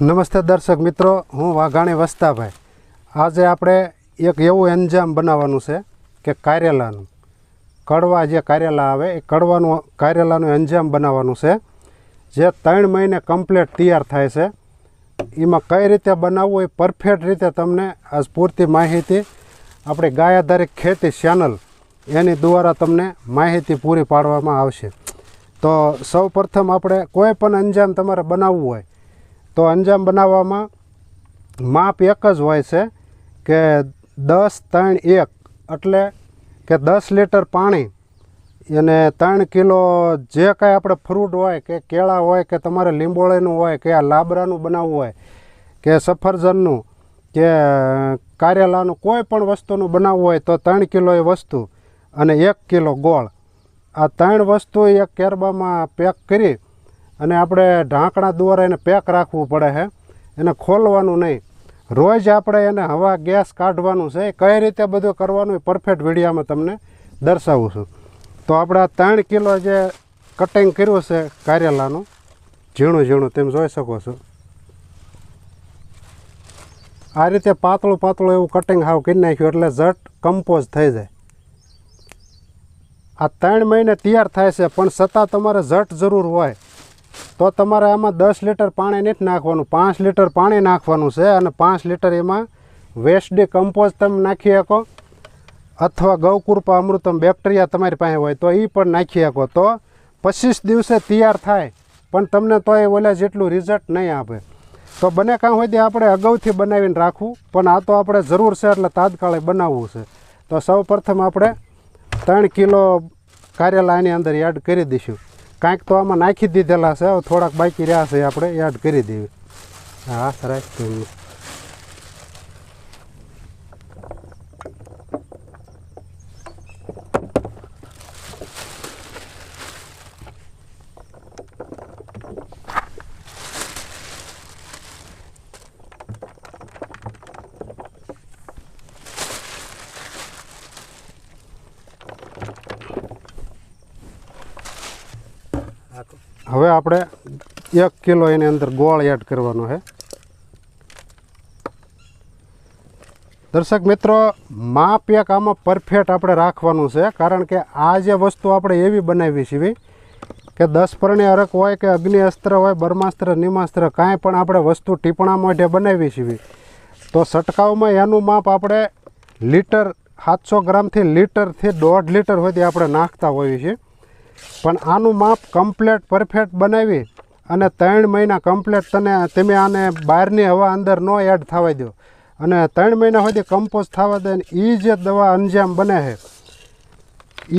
નમસ્તે દર્શક મિત્રો, હું વાઘાણી વસ્તાભાઈ. આજે આપણે એક એવું એન્જામ બનાવવાનું છે કે કારેલાનું કડવા જે કારેલા આવે, એ કડવાનું કારેલાનું એન્જામ બનાવવાનું છે. જે ત્રણ મહિને કમ્પ્લીટ તૈયાર થાય છે. એમાં કઈ રીતે બનાવવું એ પરફેક્ટ રીતે તમને આજ પૂરતી માહિતી આપણી ગાય આધારિત ખેતી ચેનલ એની દ્વારા તમને માહિતી પૂરી પાડવામાં આવશે. તો સૌ પ્રથમ આપણે કોઈ પણ અંજામ તમારે બનાવવું હોય તો અંજામ બનાવવામાં માપ એક જ હોય છે કે દસ, ત્રણ, એક. એટલે કે દસ લીટર પાણી અને ત્રણ કિલો જે કાંઈ આપણે ફ્રૂટ હોય કે કેળા હોય કે તમારે લીંબોળીનું હોય કે આ લાબરાનું બનાવવું હોય કે સફરજનનું કે કારેલાનું કોઈ પણ વસ્તુનું બનાવવું હોય તો ત્રણ કિલો એ વસ્તુ અને એક કિલો ગોળ. આ ત્રણ વસ્તુ એક કેરબામાં પેક કરી અને આપણે ઢાંકણા દ્વારા એને પેક રાખવું પડે છે એને ખોલવાનું નહીં. રોજ આપણે એને હવા, ગેસ કાઢવાનું છે. કઈ રીતે બધું કરવાનું એ પરફેક્ટ વિડીયામાં તમને દર્શાવું છું. તો આપણે આ ત્રણ કિલો જે કટિંગ કર્યું છે કારેલાનું, ઝીણું ઝીણું, તેમ જોઈ શકો છો. આ રીતે પાતળું પાતળું એવું કટિંગ હાવ કરી નાખ્યું એટલે ઝટ કમ્પોઝ થઈ જાય. આ ત્રણ મહિને તૈયાર થાય છે, પણ છતાં તમારે ઝટ જરૂર હોય. તો તમારે આમાં દસ લીટર પાણી નથી નાખવાનું, પાંચ લીટર પાણી નાખવાનું છે અને પાંચ લીટર એમાં વેસ્ટ કમ્પોઝ તમે નાખી શકો. અથવા ગૌકૃપા અમૃતમ બેક્ટેરિયા તમારી પાસે હોય તો એ પણ નાખી શકો. તો પચીસ દિવસે તૈયાર થાય, પણ તમને તો એ ઓલા જેટલું રિઝલ્ટ નહીં આપે. તો બને કાં હોય તે આપણે અગાઉથી બનાવીને રાખવું, પણ આ તો આપણે જરૂર છે એટલે તાત્કાલિક બનાવવું છે. તો સૌ પ્રથમ આપણે ત્રણ કિલો કારેલા આની અંદર એડ કરી દઈશું. કાંઈક તો આમાં નાખી દીધેલા છે થોડાક બાકી રહ્યા છે, આપણે એડ કરી દેવી. હા સરસ હવે આપણે એક કિલો એની અંદર ગોળ એડ કરવાનો છે. દર્શક મિત્રો, માપ એક આમાં પરફેક્ટ આપણે રાખવાનું છે, કારણ કે આ જે વસ્તુ આપણે એવી બનાવી છીએ કે દસ પરણી અરક હોય કે અગ્નિ અસ્ત્ર હોય, બ્રહ્માસ્ત્ર, નિમાસ્ત્ર, કાંઈ પણ આપણે વસ્તુ ટીપણા માટે બનાવી છીએ તો સટકાવમાં એનું માપ આપણે લીટર, સાતસો ગ્રામથી લીટરથી દોઢ લીટર સુધી આપણે નાખતા હોઈએ છીએ. પણ આનું માપ કમ્પ્લેટ પરફેક્ટ બનાવી અને ત્રણ મહિના કમ્પ્લેટ તને, તમે આને બહારની હવા અંદર ન એડ થવા દો અને ત્રણ મહિના સુધી કમ્પોઝ થવા દે એ જે દવા અંજામ બને છે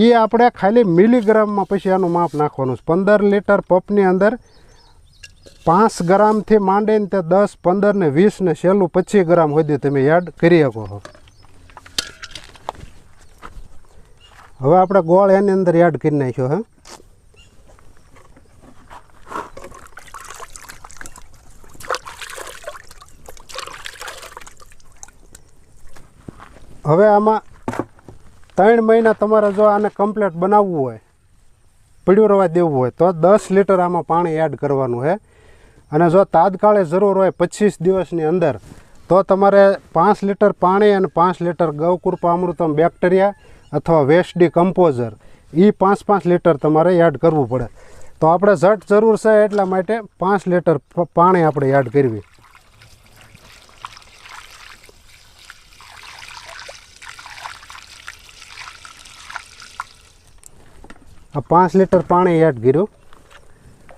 એ આપણે ખાલી મિલીગ્રામમાં પછી આનું માપ નાખવાનું છે. પંદર લીટર પપની અંદર પાંચ ગ્રામથી માંડીને તે દસ, પંદર ને વીસ ને છેલ્લું પચીસ ગ્રામ સુધી તમે એડ કરી શકો છો. હવે આપણે ગોળ એની અંદર એડ કરી નાખ્યો, હે. હવે આમાં ત્રણ મહિના તમારે જો આને કમ્પ્લેટ બનાવવું હોય પીળ્યું રવા દેવું હોય, તો દસ લીટર આમાં પાણી એડ કરવાનું છે અને જો તાત્કાળે જરૂર હોય પચીસ દિવસની અંદર, તો તમારે પાંચ લીટર પાણી અને પાંચ લીટર ગૌકૃપા અમૃતમ બેક્ટેરિયા અથવા વેસ્ડી કમ્પોઝર એ પાંચ પાંચ લીટર તમારે એડ કરવું પડે. તો આપણે ઝટ જરૂર છે એટલા માટે પાંચ લીટર પાણી આપણે એડ કરવી. આ પાંચ લીટર પાણી એડ કર્યું.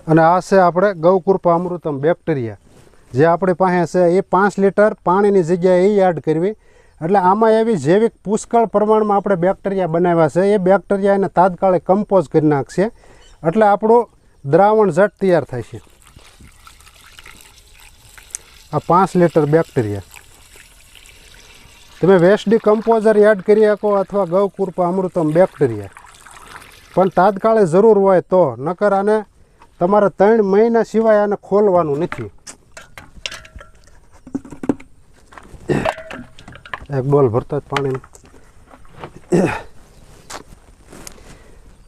અને આ છે આપણે ગૌકૃપા અમૃતમ બેક્ટેરિયા. જે આપણી પાસે છે, એ પાંચ લીટર પાણીની જગ્યાએ એ એડ કરવી. એટલે આમાં એવી જૈવિક પુષ્કળ પ્રમાણમાં આપણે બેક્ટેરિયા બનાવ્યા છે. એ બેક્ટેરિયા એને તાત્કાલિક કમ્પોઝ કરી નાખશે. એટલે આપણું દ્રાવણ ઝટ તૈયાર થાય છે. આ પાંચ લીટર બેક્ટેરિયા તમે વેસ્ટ કમ્પોઝર એડ કરી શકો અથવા ગૌકૃપા અમૃતમ બેક્ટેરિયા પણ તાત્કાલિક જરૂર હોય તો. નકર આને તમારે ત્રણ મહિના સિવાય આને ખોલવાનું નથી. એક ડોલ ભરતો જ પાણી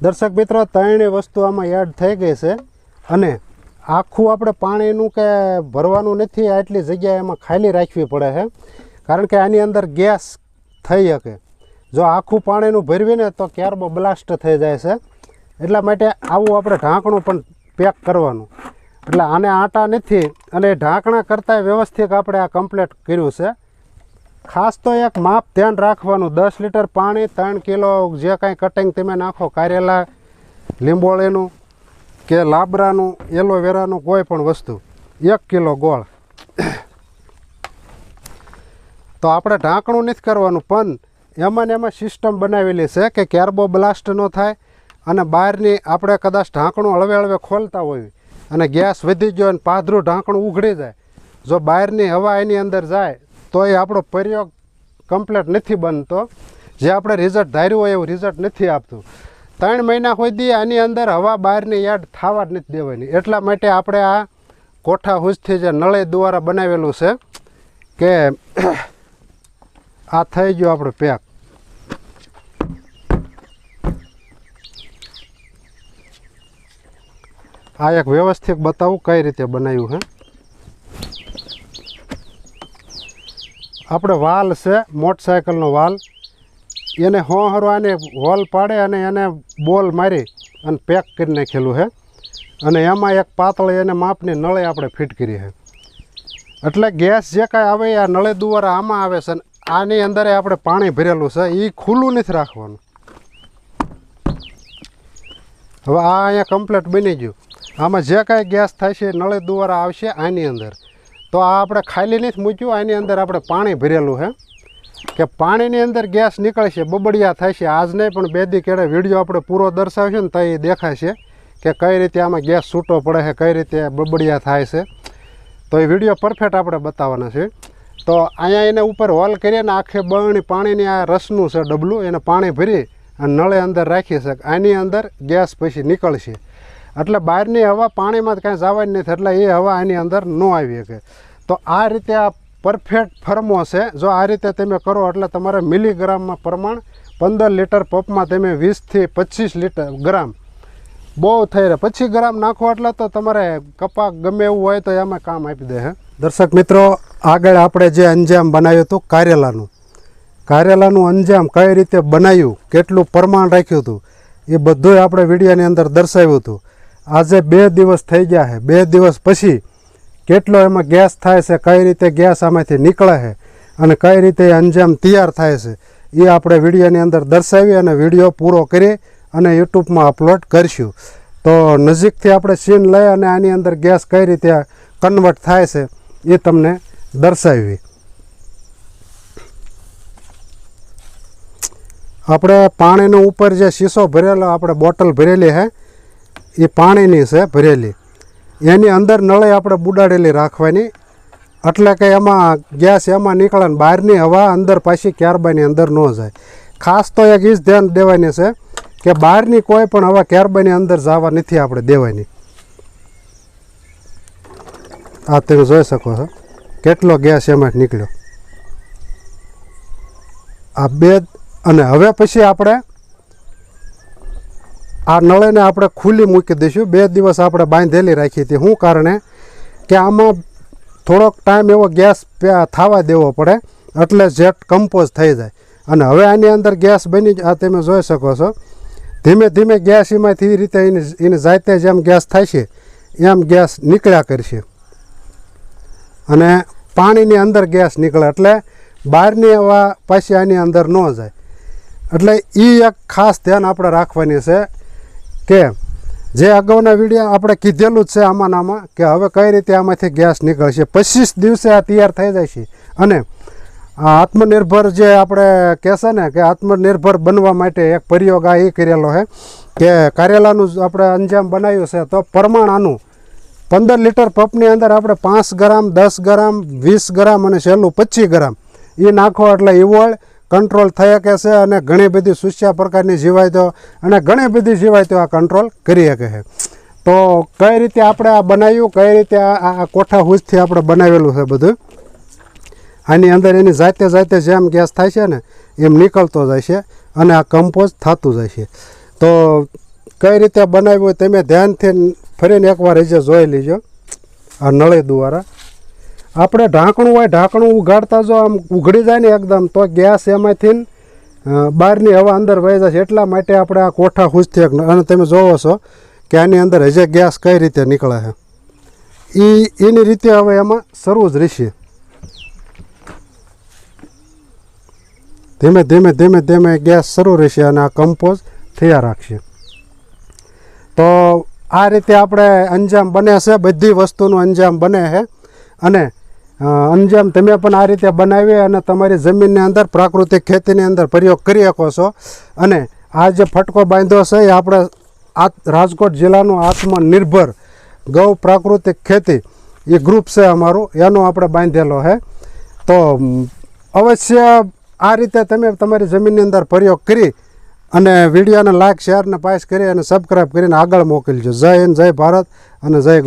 દર્શક મિત્રો, ત્રણેય વસ્તુ આમાં એડ થઈ ગઈ છે અને આખું આપણે પાણીનું કે ભરવાનું નથી, આટલી જગ્યા એમાં ખાલી રાખવી પડે છે. કારણ કે આની અંદર ગેસ થઈ શકે. જો આખું પાણીનું ભરવીને તો ક્યારબો બ્લાસ્ટ થઈ જાય છે. એટલા માટે આવું આપણે ઢાંકણું પણ પેક કરવાનું. એટલે આને આટા નથી, અને ઢાંકણા કરતાં વ્યવસ્થિત આપણે આ કમ્પ્લીટ કર્યું છે. ખાસ તો એક માપ ધ્યાન રાખવાનું. દસ લીટર પાણી, ત્રણ કિલો જે કાંઈ કટિંગ તમે નાખો, કારેલા, લીંબોળીનું કે લાબરાનું, એલોવેરાનું કોઈ પણ વસ્તુ, એક કિલો ગોળ. તો આપણે ઢાંકણું નથી કરવાનું, પણ એમાં ને એમાં સિસ્ટમ બનાવેલી છે કે કેર્બો બ્લાસ્ટ ન થાય અને બહારની આપણે કદાચ ઢાંકણું હળવે હળવે ખોલતા હોય અને ગેસ વધી ગયો અને પાદરું ઢાંકણું ઉઘડી જાય. જો બહારની હવા એની અંદર જાય તો એ આપણો પ્રયોગ કમ્પ્લીટ નથી બનતો. જે આપણે રિઝલ્ટ ધાર્યું હોય એવું રિઝલ્ટ નથી આપતું. ત્રણ મહિના સુધી આની અંદર હવા બહારની યાદ થવા જ નથી દેવાની. એટલા માટે આપણે આ કોઠા હુજથી જે નળે દ્વારા બનાવેલું છે, કે આ થઈ ગયું આપણો પેક. આ એક વ્યવસ્થિત બતાવું કઈ રીતે બનાવ્યું છે. આપણે વાલ છે, મોટરસાયકલનો વાલ. એને હોહરો આને હોલ પાડે અને એને બોલ મારી અને પેક કરી નાખેલું છે. અને એમાં એક પાતળી એને માપની નળે આપણે ફિટ કરી છે. એટલે ગેસ જે કાંઈ આવે આ નળે દુવારા આમાં આવે છે આની અંદર આપણે પાણી ભરેલું છે. એ ખુલ્લું નથી રાખવાનું. હવે આ અહીંયા કમ્પ્લીટ બની ગયું. આમાં જે કાંઈ ગેસ થાય છે નળે દુવારા આવશે આની અંદર. તો આ આપણે ખાલી નથી મૂક્યું, આની અંદર આપણે પાણી ભરેલું છે. કે પાણીની અંદર ગેસ નીકળશે, બબડિયા છે આજ નહીં, પણ બે દી કેળે વીડિયો આપણે પૂરો દર્શાવશે ને તો એ દેખાશે કે કઈ રીતે આમાં ગેસ છૂટો પડે છે, કઈ રીતે બબડિયા થાય છે. તો એ વીડિયો પરફેક્ટ આપણે બતાવવાના છે. તો અહીંયા એને ઉપર હોલ કરીએ ને આખે બળણી પાણીની આ રસનું છે ડબલું, એને પાણી ભરી અને નળે અંદર રાખી શકે આની અંદર ગેસ પછી નીકળશે. એટલે બહારની હવા પાણીમાં કાંઈ જવાની નથી, એટલે એ હવા એની અંદર ન આવી શકે. તો આ રીતે આ પરફેક્ટ ફર્મો છે. જો આ રીતે તમે કરો, એટલે તમારે મિલીગ્રામમાં પ્રમાણ પંદર લીટર પંપમાં તમે વીસથી પચીસ લીટર ગ્રામ. બહુ થઈ રહે. પછી ગ્રામ નાખો, એટલે તો તમારે કપાક ગમે એવું હોય તો એમાં કામ આપી દે, હે. દર્શક મિત્રો, આગળ આપણે જે અંજામ બનાવ્યું હતું કારેલાનું કારેલાનું અંજામ કઈ રીતે બનાવ્યું, કેટલું પ્રમાણ રાખ્યું હતું, એ બધું આપણે વિડીયોની અંદર દર્શાવ્યું હતું. આજે બે દિવસ થઈ ગયા છે. બે દિવસ પછી કેટલો એમાં ગેસ થાય છે, કઈ રીતે ગેસ આમાંથી નીકળે છે અને કઈ રીતે અંજામ તૈયાર થાય છે, એ આપણે વિડીયોની અંદર દર્શાવી અને વીડિયો પૂરો કરી અને યુટ્યુબમાં અપલોડ કરીશું. તો નજીકથી આપણે સીન લઈ અને આની અંદર ગેસ કઈ રીતે કન્વર્ટ થાય છે, એ તમને દર્શાવી. આપણે પાણીનો ઉપર જે શીશો ભરેલો, આપણે બોટલ ભરેલી છે એ પાણીની છે ભરેલી. એની અંદર નળે આપણે બુડાડેલી રાખવાની. એટલે કે એમાં ગેસ એમાં નીકળે બહારની હવા અંદર પાછી ક્યારબાની અંદર ન જાય. ખાસ તો એક જ ધ્યાન દેવાની છે કે બહારની કોઈ પણ હવા ક્યારબાની અંદર જવા નથી આપણે દેવાની. આ તમે જોઈ શકો છો. કેટલો ગેસ એમાં નીકળ્યો. આ બે અને હવે પછી આપણે આ નળેને આપણે ખુલ્લી મૂકી દઈશું. બે દિવસ આપણે બાંધેલી રાખી હતી. શું કારણે? કે આમાં થોડોક ટાઈમ એવો ગેસ થવા દેવો પડે, એટલે જેટ કમ્પોઝ થઈ જાય. અને હવે આની અંદર ગેસ બની આ તમે જોઈ શકો છો. ધીમે ધીમે ગેસ એમાંથી રીતે એની એની જાતે જેમ ગેસ થાય છે, એમ ગેસ નીકળ્યા કરશે. અને પાણીની અંદર ગેસ નીકળે, એટલે બહારની હવા પાછી આની અંદર ન જાય. એટલે એ એક ખાસ ધ્યાન આપણે રાખવાની છે. કે જે અગાઉના વીડિયો આપણે કીધેલું જ છે આમાં કે હવે કઈ રીતે આમાંથી ગેસ નીકળશે. પચીસ દિવસે આ તૈયાર થઈ જાય છે. અને આત્મનિર્ભર જે આપણે કહેશે ને કે આત્મનિર્ભર બનવા માટે એક પ્રયોગ આ એ કરેલો છે કે કારેલાનું જ આપણે અંજામ બનાવ્યું છે તો પ્રમાણ આનું પંદર લીટર પંપની અંદર આપણે પાંચ ગ્રામ, દસ ગ્રામ, વીસ ગ્રામ અને છેલ્લું પચીસ ગ્રામ. એ નાખો એટલે ઇવોળ કંટ્રોલ થઈ શકે છે અને ઘણી બધી સુસ્યા પ્રકારની જીવાયતો અને ઘણી બધી જીવાયતો આ કંટ્રોલ કરી શકે છે. તો કઈ રીતે આપણે આ બનાવ્યું, કઈ રીતે આ કોઠા હુજથી આપણે બનાવેલું છે બધું? આની અંદર એની જાતે જાતે જેમ ગેસ થાય છે ને, એમ નીકળતો જાય છે અને આ કમ્પોઝ થતું જાય છે. તો કઈ રીતે બનાવ્યું તમે ધ્યાનથી ફરીને એકવાર એ જોઈ લીજો આ નળી દ્વારા. આપણે ઢાંકણું હોય, ઢાંકણું ઉગાડતા જો આમ ઉઘડી જાય ને એકદમ, તો ગેસ એમાંથી બહારની હવા અંદર વહી જશે એટલા માટે આપણે આ કોઠા એક અને તમે જોવો છો કે આની અંદર હજે ગેસ કઈ રીતે નીકળે છે. એ એની રીતે હવે એમાં શરૂ જ રહેશે. ધીમે ધીમે ધીમે ધીમે ગેસ શરૂ રહેશે અને આ કમ્પોઝ થયા રાખશે. તો આ રીતે આપણે અંજામ બને છે, બધી વસ્તુનું અંજામ બને છે. અને અંજામ તમે પણ આ રીતે બનાવી અને તમારી જમીનની અંદર, પ્રાકૃતિક ખેતીની અંદર પ્રયોગ કરી શકો છો. અને આ જે ફટકો બાંધ્યો છે, એ આપણે રાજકોટ જિલ્લાનું આત્મનિર્ભર ગૌ પ્રાકૃતિક ખેતી એ ગ્રુપ છે અમારું. એનો આપણે બાંધેલો છે. તો અવશ્ય આ રીતે તમે તમારી જમીનની અંદર પ્રયોગ કરી અને વિડીયોને લાઇક શેર ને પાસ કરી અને સબસ્ક્રાઈબ કરીને આગળ મોકલજો. જય હિન્દ, જય ભારત અને જય